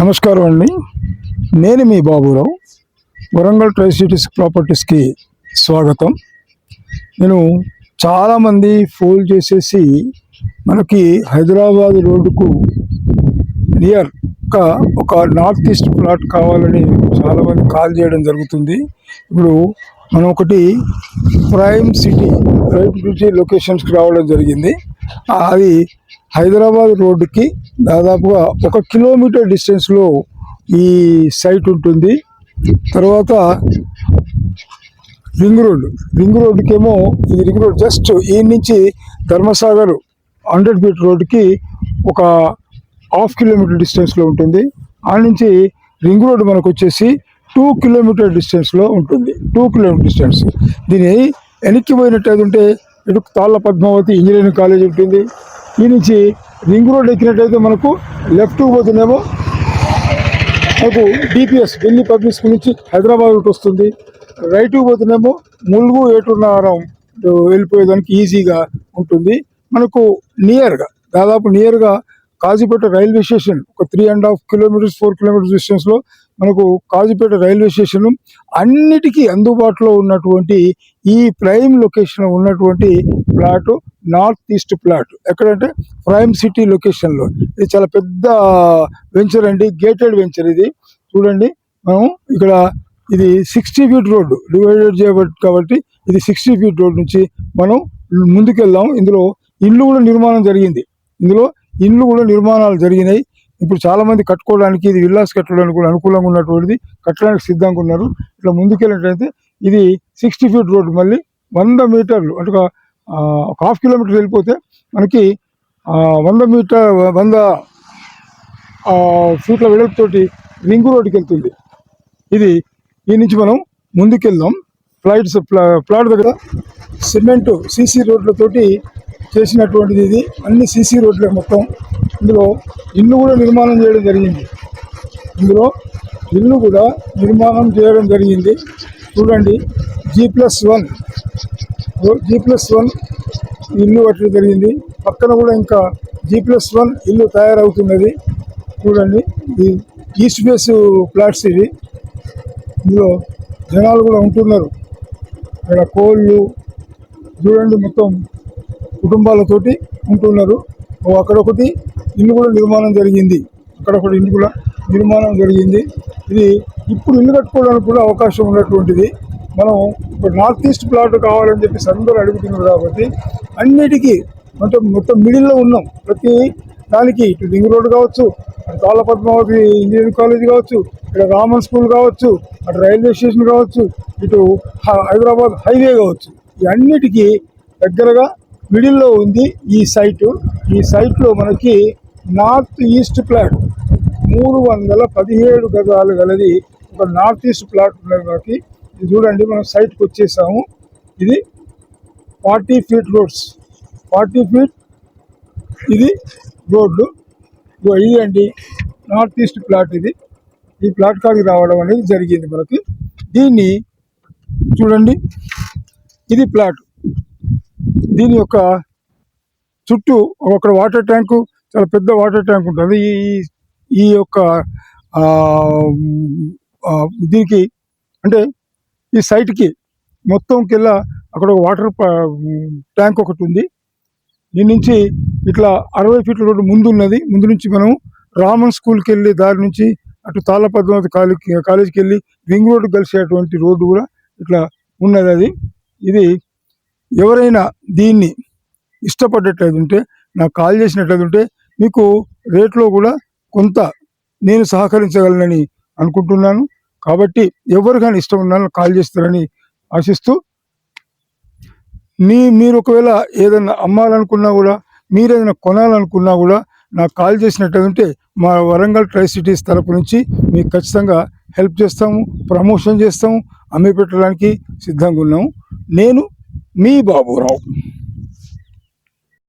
నమస్కారం అండి. నేను మీ బాబురావు. వరంగల్ ట్రై సిటీస్ ప్రాపర్టీస్కి స్వాగతం. నేను చాలామంది ఫోన్ చేసేసి మనకి హైదరాబాద్ రోడ్డుకు నియర్ ఒక నార్త్ ఈస్ట్ ప్లాట్ కావాలని చాలామంది కాల్ చేయడం జరుగుతుంది. ఇప్పుడు మనం ఒకటి ప్రైమ్ సిటీ ప్రైమ్ సిటీ లొకేషన్స్కి రావడం జరిగింది. అది హైదరాబాద్ రోడ్డుకి దాదాపుగా ఒక కిలోమీటర్ డిస్టెన్స్లో ఈ సైట్ ఉంటుంది. తర్వాత రింగ్ రోడ్ రింగ్ రోడ్డుకేమో ఇది రింగ్ రోడ్ జస్ట్ ఈ నుంచి ధర్మసాగర్ హండ్రెడ్ ఫీట్ రోడ్డుకి ఒక హాఫ్ కిలోమీటర్ డిస్టెన్స్లో ఉంటుంది. ఆ నుంచి రింగ్ రోడ్ మనకు వచ్చేసి టూ కిలోమీటర్ డిస్టెన్స్లో ఉంటుంది. Two kilometer distance. దీని వెనక్కి పోయినట్టయితే ఉంటే ఇటు తాళ్ళ పద్మావతి ఇంజనీరింగ్ కాలేజ్ ఉంటుంది. ఈ నుంచి రింగ్ రోడ్ ఎక్కినట్టయితే మనకు లెఫ్ట్ పోతేనేమో మనకు డిపిఎస్ ఢిల్లీ పబ్లిక్ స్కూల్ నుంచి హైదరాబాద్ రూట్ వస్తుంది. రైట్ పోతేనేమో ములుగు ఏటున్నారం వెళ్ళిపోయేదానికి ఈజీగా ఉంటుంది. మనకు నియర్గా దాదాపు నియర్గా కాజీపేట రైల్వే స్టేషన్ ఒక three and half kilometers four kilometers డిస్టెన్స్లో మనకు కాజుపేట రైల్వే స్టేషన్ అన్నిటికీ అందుబాటులో ఉన్నటువంటి ఈ ప్రైమ్ లొకేషన్ ఉన్నటువంటి ప్లాట్ నార్త్ ఈస్ట్ ప్లాట్. ఎక్కడంటే ప్రైమ్ సిటీ లొకేషన్లో. ఇది చాలా పెద్ద వెంచర్ అండి గేటెడ్ వెంచర్ ఇది. చూడండి మనం ఇక్కడ ఇది సిక్స్టీ ఫీట్ రోడ్డు డివైడెడ్ చేయబట్టి కాబట్టి ఇది సిక్స్టీ ఫీట్ రోడ్ నుంచి మనం ముందుకెళ్దాం. ఇందులో ఇల్లు కూడా నిర్మాణం జరిగింది. ఇందులో ఇల్లు కూడా నిర్మాణాలు జరిగినాయి. ఇప్పుడు చాలా మంది కట్టుకోవడానికి ఇది విల్లాస్ కట్టడానికి కూడా అనుకూలంగా ఉన్నటువంటిది కట్టడానికి సిద్ధంగా ఉన్నారు. ఇట్లా ముందుకెళ్ళినట్లయితే ఇది సిక్స్టీ ఫీట్ రోడ్డు మళ్ళీ వంద మీటర్లు అంటే ఒక హాఫ్ కిలోమీటర్ వెళ్ళిపోతే మనకి వంద మీటర్ వంద ఫీట్ల వెడల్పుతోటి రింగ్ రోడ్డుకి వెళ్తుంది. ఇది ఈ నుంచి మనం ముందుకెళ్దాం. ఫ్లైట్స్ ప్లాట్ దగ్గర సిమెంట్ సీసీ రోడ్లతోటి చేసినటువంటిది ఇది. అన్ని సీసీ రోడ్లే మొత్తం. ఇందులో ఇల్లు కూడా నిర్మాణం చేయడం జరిగింది. ఇందులో ఇల్లు కూడా నిర్మాణం చేయడం జరిగింది. చూడండి G plus one G plus one ఇల్లు కట్టడం జరిగింది. పక్కన కూడా ఇంకా జీ ప్లస్ వన్ ఇల్లు తయారవుతున్నది. చూడండి ఇది ఈస్ట్ బేస్ ఫ్లాట్స్ ఇవి ఇందులో జనాలు కూడా ఉంటున్నారు. ఇక్కడ కోళ్ళు చూడండి మొత్తం కుటుంబాలతోటి ఉంటున్నారు. అక్కడొకటి ఇల్లు కూడా నిర్మాణం జరిగింది. అక్కడ కూడా ఇల్లు కూడా నిర్మాణం జరిగింది. ఇది ఇప్పుడు ఇల్లు కట్టుకోవడానికి కూడా అవకాశం ఉన్నటువంటిది. మనం ఇప్పుడు నార్త్ ఈస్ట్ ప్లాట్ కావాలని చెప్పేసి అందరూ అడుగుతున్నారు కాబట్టి అన్నిటికీ మొత్తం మొత్తం మిడిల్లో ఉన్నాం. ప్రతి దానికి ఇటు రింగ్ రోడ్ కావచ్చు అటు తాళ్ళ పద్మావతి ఇంజనీరింగ్ కాలేజ్ కావచ్చు ఇక్కడ రామన్ స్కూల్ కావచ్చు అటు రైల్వే స్టేషన్ కావచ్చు ఇటు హ- హైదరాబాద్ హైవే కావచ్చు. ఈ అన్నిటికీ దగ్గరగా మిడిల్లో ఉంది ఈ సైటు. ఈ సైట్లో మనకి నార్త్ ఈస్ట్ ప్లాట్ మూడు వందల పదిహేడు గజాలు గలది ఒక నార్త్ ఈస్ట్ ప్లాట్ ఉన్నది ఇది చూడండి మనం సైట్కి వచ్చేసాము. ఇది forty feet roads. Forty feet ఇది రోడ్లు. ఇదండి నార్త్ ఈస్ట్ ప్లాట్ ఇది. ఈ ప్లాట్ కాడికి రావడం అనేది జరిగింది మనకి. దీన్ని చూడండి ఇది ప్లాట్ దీని యొక్క చుట్టూ ఒక వాటర్ ట్యాంకు చాలా పెద్ద వాటర్ ట్యాంక్ ఉంటుంది. ఈ ఈ- ఈ యొక్క దీనికి అంటే ఈ సైట్కి మొత్తం కింద అక్కడ ఒక వాటర్ ట్యాంక్ ఒకటి ఉంది. దీని నుంచి ఇట్లా అరవై ఫీట్ల రోడ్డు ముందు ఉన్నది ముందు నుంచి మనం రామన్ స్కూల్కి వెళ్ళి దారి నుంచి అటు తాళ్ళ కాలేజ్ కాలేజీకి వెళ్ళి రింగ్ రోడ్డు కలిసేటువంటి రోడ్డు కూడా ఇట్లా ఉన్నది అది. ఇది ఎవరైనా దీన్ని ఇష్టపడ్డట్లయితే ఉంటే నాకు కాల్ చేసినట్లయితే ఉంటే మీకు రేట్లో కూడా కొంత నేను సహకరించగలనని అనుకుంటున్నాను. కాబట్టి ఎవరు కానీ ఇష్టం ఉన్నాను కాల్ చేస్తారని ఆశిస్తూ మీ మీరు ఒకవేళ ఏదైనా అమ్మాలనుకున్నా కూడా మీరు ఏదైనా కొనాలనుకున్నా కూడా నాకు కాల్ చేసినట్టుంటే మా వరంగల్ ట్రై సిటీస్ తరపు నుంచి మీకు ఖచ్చితంగా హెల్ప్ చేస్తాము ప్రమోషన్ చేస్తాము అమ్మి పెట్టడానికి సిద్ధంగా ఉన్నాము. నేను మీ బాబురావు.